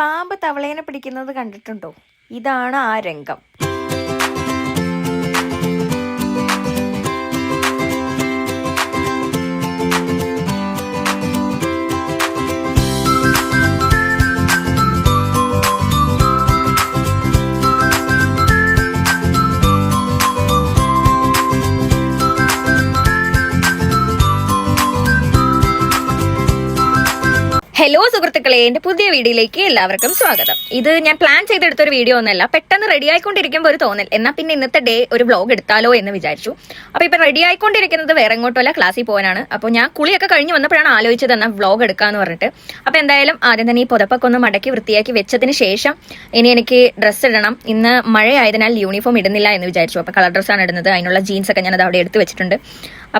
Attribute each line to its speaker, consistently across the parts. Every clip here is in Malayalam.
Speaker 1: പാമ്പ് തവളേനെ പിടിക്കുന്നത് കണ്ടിട്ടുണ്ടോ? ഇതാണ് ആ രംഗം. ഹലോ സുഹൃത്തുക്കളെ എന്റെ പുതിയ വീഡിയോയിലേക്ക് എല്ലാവർക്കും സ്വാഗതം. ഇത് ഞാൻ പ്ലാൻ ചെയ്തെടുത്ത ഒരു വീഡിയോ ഒന്നല്ല പെട്ടെന്ന് റെഡി ആയിക്കൊണ്ടിരിക്കുമ്പോൾ ഒരു തോന്നൽ. എന്നാൽ പിന്നെ ഇന്നത്തെ ഡേ ഒരു വ്ലോഗ് എടുത്താലോ എന്ന് വിചാരിച്ചു. അപ്പൊ ഇപ്പൊ റെഡി ആയിക്കൊണ്ടിരിക്കുന്നത് വേറെ എങ്ങോട്ടുമല്ല ക്ലാസ്സിൽ പോകാനാണ്. അപ്പോൾ ഞാൻ കുളിയൊക്കെ കഴിഞ്ഞ് വന്നപ്പോഴാണ് ആലോചിച്ചത് എന്നാൽ വ്ലോഗ് എടുക്കാന്ന് പറഞ്ഞിട്ട്. അപ്പൊ എന്തായാലും ആദ്യം തന്നെ ഈ പുതപ്പൊക്കെ ഒന്ന് മടക്കി വൃത്തിയാക്കി വെച്ചതിന് ശേഷം ഇനി എനിക്ക് ഡ്രസ്സ് ഇടണം. ഇന്ന് മഴയായതിനാൽ യൂണിഫോം ഇടുന്നില്ല എന്ന് വിചാരിച്ചു. അപ്പൊ കളർ ഡ്രസ്സാണ് ഇടുന്നത്. അതിനുള്ള ജീൻസ് ഒക്കെ ഞാൻ അത് അവിടെ എടുത്ത് വെച്ചിട്ടുണ്ട്.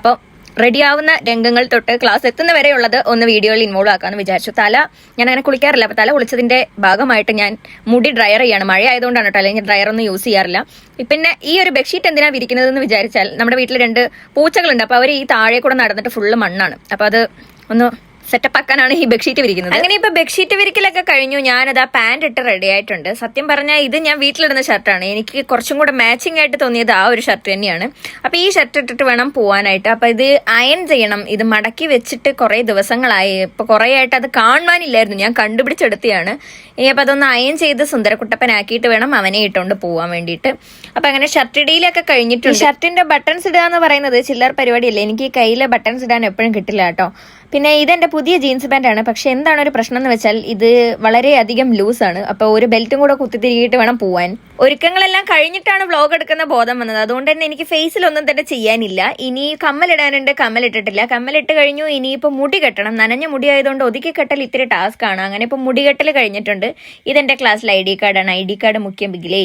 Speaker 1: അപ്പോൾ റെഡിയാവുന്ന രംഗങ്ങൾ തൊട്ട് ക്ലാസ് എത്തുന്ന വരെയുള്ളത് ഒന്ന് വീഡിയോയിൽ ഇൻവോൾവ് ആക്കാന്ന് വിചാരിച്ചു. തല ഞാൻ അങ്ങനെ കുളിക്കാറില്ല. അപ്പൊ തല കുളിച്ചതിന്റെ ഭാഗമായിട്ട് ഞാൻ മുടി ഡ്രയർ ചെയ്യാണ്. മഴ ആയതുകൊണ്ടാണ് കേട്ടോ. അല്ലെങ്കിൽ ഡ്രയർ ഒന്നും യൂസ് ചെയ്യാറില്ല. പിന്നെ ഈ ഒരു ബെഡ്ഷീറ്റ് എന്തിനാ വിരിക്കുന്നതെന്ന് വിചാരിച്ചാൽ നമ്മുടെ വീട്ടിൽ രണ്ട് പൂച്ചകളുണ്ട്. അപ്പൊ അവർ ഈ താഴെ കൂടെ നടന്നിട്ട് ഫുള്ള് മണ്ണാണ്. അപ്പൊ അത് ഒന്ന് സെറ്റപ്പ് ആക്കാനാണ് ഈ ബെഡ്ഷീറ്റ് വിരിക്കുന്നത്. അങ്ങനെ ഇപ്പൊ ബെഡ്ഷീറ്റ് വിരിക്കലൊക്കെ കഴിഞ്ഞു. ഞാനത് ആ പാന്റ് ഇട്ട് റെഡി ആയിട്ടുണ്ട്. സത്യം പറഞ്ഞാൽ ഇത് ഞാൻ വീട്ടിലിടുന്ന ഷർട്ടാണ് എനിക്ക് കുറച്ചും കൂടെ മാച്ചിങ് ആയിട്ട് തോന്നിയത് ആ ഒരു ഷർട്ട് തന്നെയാണ്. അപ്പൊ ഈ ഷർട്ട് ഇട്ടിട്ട് വേണം പോവാനായിട്ട്. അപ്പൊ ഇത് അയൺ ചെയ്യണം. ഇത് മടക്കി വെച്ചിട്ട് കുറെ ദിവസങ്ങളായി. ഇപ്പൊ കുറെ ആയിട്ട് അത് കാണുവാനില്ലായിരുന്നു. ഞാൻ കണ്ടുപിടിച്ചെടുത്തിയാണ്. ഇനി അപ്പൊ അതൊന്ന് അയൺ ചെയ്ത് സുന്ദരക്കുട്ടപ്പനാക്കിയിട്ട് വേണം അവനെ ഇട്ടുകൊണ്ട് പോവാൻ വേണ്ടിയിട്ട്. അപ്പൊ അങ്ങനെ ഷർട്ട് ഇടയിലൊക്കെ കഴിഞ്ഞിട്ടുണ്ട്. ഷർട്ടിന്റെ ബട്ടൺസ് ഇടുക എന്ന് പറയുന്നത് ചില്ലർ പരിപാടിയല്ലേ? എനിക്ക് കയ്യിലെ ബട്ടൺസ് ഇടാൻ എപ്പോഴും കിട്ടില്ല കേട്ടോ. പിന്നെ ഇതെന്റെ പുതിയ ജീൻസ് പാന്റ് ആണ് പക്ഷെ എന്താണ് ഒരു പ്രശ്നം എന്ന് വെച്ചാൽ ഇത് വളരെയധികം ലൂസ് ആണ് അപ്പൊ ഒരു ബെൽറ്റും കൂടെ കുത്തിത്തിരികിട്ട് വേണം പോവാൻ. ഒരുക്കങ്ങളെല്ലാം കഴിഞ്ഞിട്ടാണ് വ്ലോഗ് എടുക്കുന്ന ബോധം വന്നത്. അതുകൊണ്ട് തന്നെ എനിക്ക് ഫേസിലൊന്നും തന്നെ ചെയ്യാനില്ല. ഇനി കമ്മലിടാനുണ്ട് കമ്മലിട്ടിട്ടില്ല. കമ്മലിട്ട് കഴിഞ്ഞു ഇനിയിപ്പോൾ മുടി കെട്ടണം. നനഞ്ഞ മുടി ആയതുകൊണ്ട് ഒതുക്കി കെട്ടൽ ഇത്തിരി ടാസ്ക് ആണ്. അങ്ങനെ ഇപ്പോൾ മുടി കെട്ടൽ കഴിഞ്ഞിട്ടുണ്ട്. ഇതെന്റെ ക്ലാസ്സിൽ ഐ ഡി കാർഡാണ് ഐ ഡി കാർഡ് മുഖ്യം ബിഗിലേ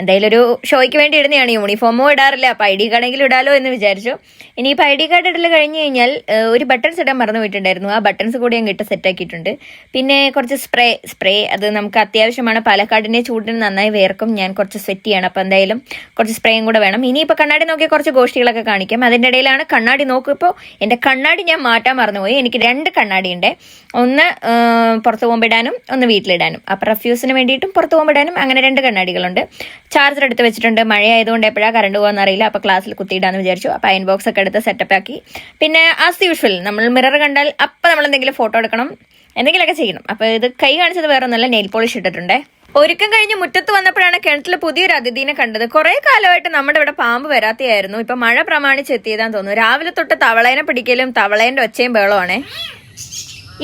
Speaker 1: എന്തായാലും ഒരു ഷോയ്ക്ക് വേണ്ടി ഇടുന്നതാണ്. യൂണിഫോമോ ഇടാറില്ല. അപ്പോൾ ഐ ഡി കാർഡെങ്കിലും ഇടാലോ എന്ന് വിചാരിച്ചു. ഇനിയിപ്പോൾ ഐ ഡി കാർഡ് ഇടൽ കഴിഞ്ഞു കഴിഞ്ഞാൽ ഒരു ബട്ടൺസ് ഇടാൻ മറന്നു പോയിട്ടുണ്ടായിരുന്നു. ആ ബട്ടൺസ് കൂടി ഞാൻ ഇട്ട് സെറ്റ് ആക്കിയിട്ടുണ്ട്. പിന്നെ കുറച്ച് സ്പ്രേ സ്പ്രേ അത് നമുക്ക് അത്യാവശ്യമാണ്. പാലക്കാടിന്റെ ചൂടിന് നന്നായി വേർക്കും. ഞാൻ കുറച്ച് സെറ്റ് ചെയ്യണം. അപ്പോൾ എന്തായാലും കുറച്ച് സ്പ്രേയും കൂടെ വേണം. ഇനിയിപ്പോൾ കണ്ണാടി നോക്കിയ കുറച്ച് ഗോഷ്ടികളൊക്കെ കാണിക്കാം. അതിന്റെ ഇടയിലാണ് കണ്ണാടി നോക്കിയപ്പോൾ എന്റെ കണ്ണാടി ഞാൻ മാറ്റാൻ മറന്നുപോയി. എനിക്ക് രണ്ട് കണ്ണാടി ഉണ്ട് ഒന്ന് പുറത്ത് പോകുമ്പിടാനും ഒന്ന് വീട്ടിലിടാനും. അപ്പോൾ റഫ്യൂസിന് വേണ്ടിയിട്ടും പുറത്ത് പോകുമ്പിടാനും അങ്ങനെ രണ്ട് കണ്ണാടികളുണ്ട്. ചാർജർ എടുത്ത് വെച്ചിട്ടുണ്ട്. മഴ ആയതുകൊണ്ട് എപ്പോഴാണ് കറണ്ട് പോകുന്ന അറിയില്ല അപ്പോൾ ക്ലാസ്സിൽ കുത്തിയിടാന്ന് വിചാരിച്ചു. അപ്പോൾ അയൺ ബോക്സ് ഒക്കെ എടുത്ത് സെറ്റപ്പ് ആക്കി. പിന്നെ ആസ് യൂഷ്വൽ നമ്മൾ മിറർ കണ്ടാൽ അപ്പം നമ്മൾ എന്തെങ്കിലും ഫോട്ടോ എടുക്കണം. എന്തെങ്കിലുമൊക്കെ ചെയ്യണം. അപ്പോൾ ഇത് കൈ കാണിച്ചത് വേറെ ഒന്നല്ല നെയിൽ പോളിഷ് ഇട്ടിട്ടുണ്ടേ. ഒരുക്കം കഴിഞ്ഞ് മുറ്റത്ത് വന്നപ്പോഴാണ് കിണറ്റിൽ പുതിയൊരു അതിഥീനെ കണ്ടത്. കുറെ കാലമായിട്ട് നമ്മുടെ ഇവിടെ പാമ്പ് വരാത്തയായിരുന്നു. ഇപ്പൊ മഴ പ്രമാണിച്ച് എത്തിയതാന്ന് തോന്നുന്നു. രാവിലെ തൊട്ട് തവളേനെ പിടിക്കലും തവളേന്റെ ഒച്ചയും ബഹളമാണേ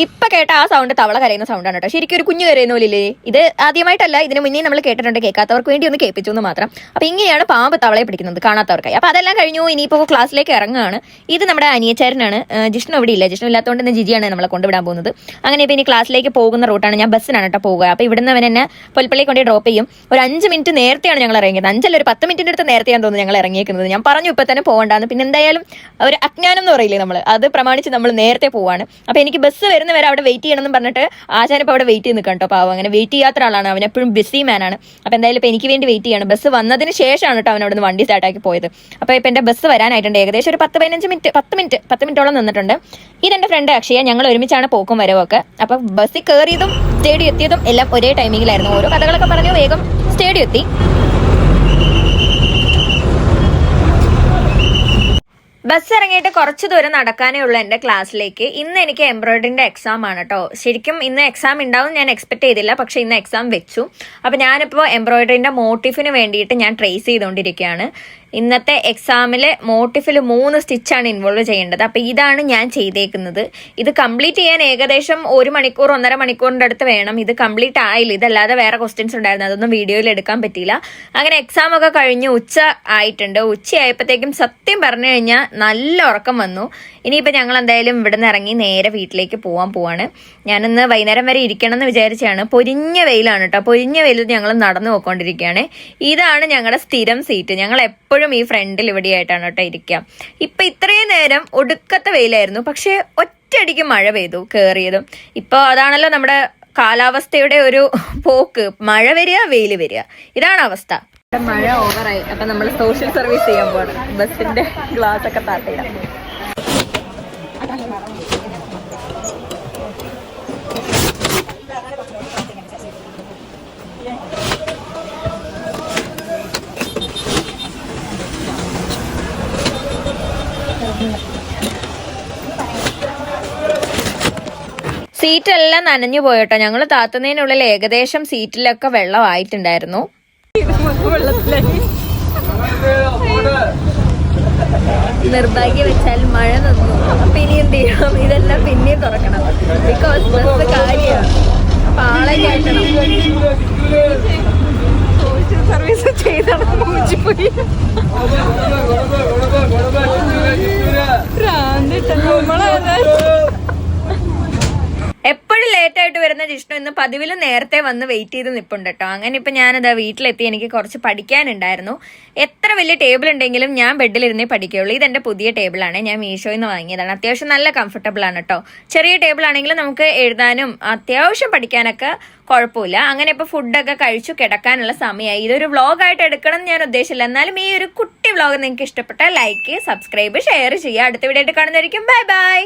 Speaker 1: ഇപ്പൊ കേട്ട ആ സൗണ്ട് തവള കരയുന്ന സൗണ്ടാണ് കേട്ടോ. ശരിക്കും ഒരു കുഞ്ഞു കരയുന്ന പോലില്ലേ? ഇത് ആദ്യമായിട്ടല്ല ഇതിന് മുന്നേ നമ്മൾ കേട്ടിട്ടുണ്ട് കേൾക്കാത്തവർക്ക് വേണ്ടി ഒന്ന് കേൾപ്പിച്ചു എന്ന് മാത്രം. അപ്പൊ ഇങ്ങനെയാണ് പാമ്പ് തവളയെ പിടിക്കുന്നത് കാണാത്തവർക്കായി. അപ്പൊ അതെല്ലാം കഴിഞ്ഞു ഇനിയിപ്പോ ക്ലാസ്സിലേക്ക് ഇറങ്ങുകയാണ്. ഇത് നമ്മുടെ അനിയച്ചാരനാണ്. ജിഷ്ണു ഇവിടെ ഇല്ല. ജിഷ്ണു ഇല്ലാത്തതുകൊണ്ട് ഇന്ന് ജിജിയാണ് നമ്മളെ കൊണ്ടുവിടാൻ പോകുന്നത്. അങ്ങനെ ഇപ്പൊ ഇനി ക്ലാസ്സിലേക്ക് പോകുന്ന റൂട്ടാണ് ഞാൻ ബസ്സിനാണ് കേട്ടോ പോകുക. അപ്പൊ ഇവിടുന്ന് അവൻ എന്നെ പൊൽപ്പള്ളി കൊണ്ട് ഡ്രോപ്പ് ചെയ്യും. ഒരു അഞ്ച് മിനിറ്റ് നേരത്തെയാണ് ഞങ്ങൾ ഇറങ്ങിയത് അഞ്ചല്ല ഒരു പത്ത് മിനിറ്റിന്റെ അടുത്ത് നേരത്തെയാണ് തോന്നുന്നു ഞങ്ങൾ ഇറങ്ങിയേക്കുന്നത് ഞാൻ പറഞ്ഞു ഇപ്പൊ തന്നെ പോകണ്ടാന്ന്. പിന്നെ എന്തായാലും ഒരു അജ്ഞാനം എന്ന് പറയില്ലേ നമ്മൾ അത് പ്രമാണിച്ച് നമ്മൾ നേരത്തെ പോവാണ്. അപ്പൊ എനിക്ക് ബസ് വരുന്ന വരെ അവിടെ വെയിറ്റ് ചെയ്യണമെന്ന് പറഞ്ഞിട്ട് ആശാൻ ഇപ്പോൾ അവിടെ വെയിറ്റ് ചെയ്ത് കേട്ടോ. പാവം അങ്ങനെ വെയിറ്റ് ചെയ്യാത്ത ആളാണ് അവൻ എപ്പോഴും ബിസി മാനാണ് അപ്പൊ എന്തായാലും ഇപ്പൊ എനിക്ക് വേണ്ടി വെയിറ്റ് ചെയ്യണം. ബസ് വന്നതിന് ശേഷമാണ് കേട്ടോ അവൻ അവിടെ നിന്ന് വണ്ടി സ്റ്റാർട്ടാക്കി പോയത്. അപ്പൊ ഇപ്പൊ എന്റെ ബസ് വരാനായിട്ടുണ്ട്. ഏകദേശം ഒരു പത്ത് പതിനഞ്ച് മിനിറ്റ് പത്ത് മിനിറ്റ് പത്ത് മിനിറ്റോളം നിന്നിട്ടുണ്ട്. ഇതെന്റെ ഫ്രണ്ട് അക്ഷയ. ഞങ്ങൾ ഒരുമിച്ചാണ് പോക്കും വരവൊക്കെ. അപ്പൊ ബസ്സിൽ കയറിയതും സ്റ്റേഡിയം എത്തിയതും എല്ലാം ഒരേ ടൈമിങ്ങിലായിരുന്നു ഓരോ കഥകളൊക്കെ പറഞ്ഞു വേഗം സ്റ്റേഡിയം എത്തി. ബസ് ഇറങ്ങിയിട്ട് കുറച്ച് ദൂരം നടക്കാനേ ഉള്ളൂ എന്റെ ക്ലാസ്സിലേക്ക്. ഇന്ന് എനിക്ക് എംബ്രോയിഡറിന്റെ എക്സാം ആണ് കേട്ടോ ശരിക്കും ഇന്ന് എക്സാം ഉണ്ടാവും ഞാൻ എക്സ്പെക്ട് ചെയ്തില്ല പക്ഷേ ഇന്ന് എക്സാം വെച്ചു. അപ്പോൾ ഞാനിപ്പോൾ എംബ്രോയിഡറിന്റെ മോട്ടീഫിന് വേണ്ടിയിട്ട് ഞാൻ ട്രേസ് ചെയ്തുകൊണ്ടിരിക്കുകയാണ് ഇന്നത്തെ എക്സാമിൽ മോട്ടിഫിൽ മൂന്ന് സ്റ്റിച്ചാണ് ഇൻവോൾവ് ചെയ്യേണ്ടത്. അപ്പോൾ ഇതാണ് ഞാൻ ചെയ്തേക്കുന്നത്. ഇത് കംപ്ലീറ്റ് ചെയ്യാൻ ഏകദേശം ഒരു മണിക്കൂർ ഒന്നര മണിക്കൂറിന്റെ അടുത്ത് വേണം. ഇത് കംപ്ലീറ്റ് ആയില്ല. ഇതല്ലാതെ വേറെ ക്വസ്റ്റ്യൻസ് ഉണ്ടായിരുന്നു. അതൊന്നും വീഡിയോയിൽ എടുക്കാൻ പറ്റിയില്ല. അങ്ങനെ എക്സാം ഒക്കെ കഴിഞ്ഞ് ഉച്ച ആയിട്ടുണ്ട്. ഉച്ചയായപ്പോഴത്തേക്കും സത്യം പറഞ്ഞു കഴിഞ്ഞാൽ നല്ല ഉറക്കം വന്നു. ഇനിയിപ്പോൾ ഞങ്ങൾ എന്തായാലും ഇവിടുന്ന് ഇറങ്ങി നേരെ വീട്ടിലേക്ക് പോകാൻ പോവാണ്. ഞാനിന്ന് വൈകുന്നേരം വരെ ഇരിക്കണം എന്ന് വിചാരിച്ചാണ്. പൊരിഞ്ഞ വെയിലാണ് കേട്ടോ. പൊരിഞ്ഞ വെയിലിൽ ഞങ്ങൾ നടന്നു പോയിക്കൊണ്ടിരിക്കുകയാണ്. ഇതാണ് ഞങ്ങളുടെ സ്ഥിരം സീറ്റ് ഞങ്ങൾ എപ്പോഴും ഈ ഫ്രണ്ടിൽ ഇവിടെയായിട്ടാണ് കേട്ടോ ഇരിക്കുക ഇപ്പം ഇത്രയും നേരം ഒടുക്കത്തെ വെയിലായിരുന്നു. പക്ഷേ ഒറ്റയടിക്ക് മഴ പെയ്തു കയറിയതും ഇപ്പോൾ അതാണല്ലോ നമ്മുടെ കാലാവസ്ഥയുടെ ഒരു പോക്ക്. മഴ വരിക വെയിൽ വരിക. ഇതാണ് അവസ്ഥ. മഴ ഓവറായി അപ്പൊ നമ്മൾ സോഷ്യൽ സർവീസ് ചെയ്യാൻ പോണം ബസ്സിന്റെ ഗ്ലാസ് ഒക്കെ താട്ടിടാം എല്ലാം നനഞ്ഞു പോയിട്ടോ. ഞങ്ങൾ താത്തുന്നതിനുള്ളിൽ ഏകദേശം സീറ്റിലൊക്കെ വെള്ളമായിട്ടുണ്ടായിരുന്നു. നിർഭാഗ്യ വെച്ചാൽ മഴ നിന്നു. അപ്പൊ ഇനി എന്ത് ചെയ്യണം ഇതെല്ലാം പിന്നെയും തുറക്കണം. ബിക്കോസ് ബസ് കാര്യമാണ് സർവീസ് ചെയ്താണ് പോയി. എപ്പോഴും ലേറ്റ് ആയിട്ട് വരുന്ന ജിഷ്ണു ഇന്ന് പതിവിൽ നേരത്തെ വന്ന് വെയിറ്റ് ചെയ്ത് നിൽപ്പുണ്ട് കേട്ടോ അങ്ങനെ ഇപ്പൊ ഞാനത് വീട്ടിലെത്തി എനിക്ക് കുറച്ച് പഠിക്കാനുണ്ടായിരുന്നു. എത്ര വലിയ ടേബിൾ ഉണ്ടെങ്കിലും ഞാൻ ബെഡിലിരുന്നേ പഠിക്കുകയുള്ളൂ. ഇതെന്റെ പുതിയ ടേബിളാണ് ഞാൻ മീഷോയിൽ നിന്ന് വാങ്ങിയതാണ്. അത്യാവശ്യം നല്ല കംഫർട്ടബിൾ ആണ് കേട്ടോ ചെറിയ ടേബിൾ ആണെങ്കിലും നമുക്ക് എഴുതാനും അത്യാവശ്യം പഠിക്കാനൊക്കെ കുഴപ്പമില്ല. അങ്ങനെ ഇപ്പൊ ഫുഡൊക്കെ കഴിച്ചു കിടക്കാനുള്ള സമയമായി ഇതൊരു വ്ളോഗായിട്ട് എടുക്കണം എന്ന് ഞാൻ ഉദ്ദേശിച്ചില്ല. എന്നാലും ഈ ഒരു കുട്ടി വ്ളോഗ് നിങ്ങൾക്ക് ഇഷ്ടപ്പെട്ടാൽ ലൈക്ക് സബ്സ്ക്രൈബ് ഷെയർ ചെയ്യുക. അടുത്ത വീഡിയോ ആയിട്ട് കാണുന്നതായിരിക്കും ബൈ ബൈ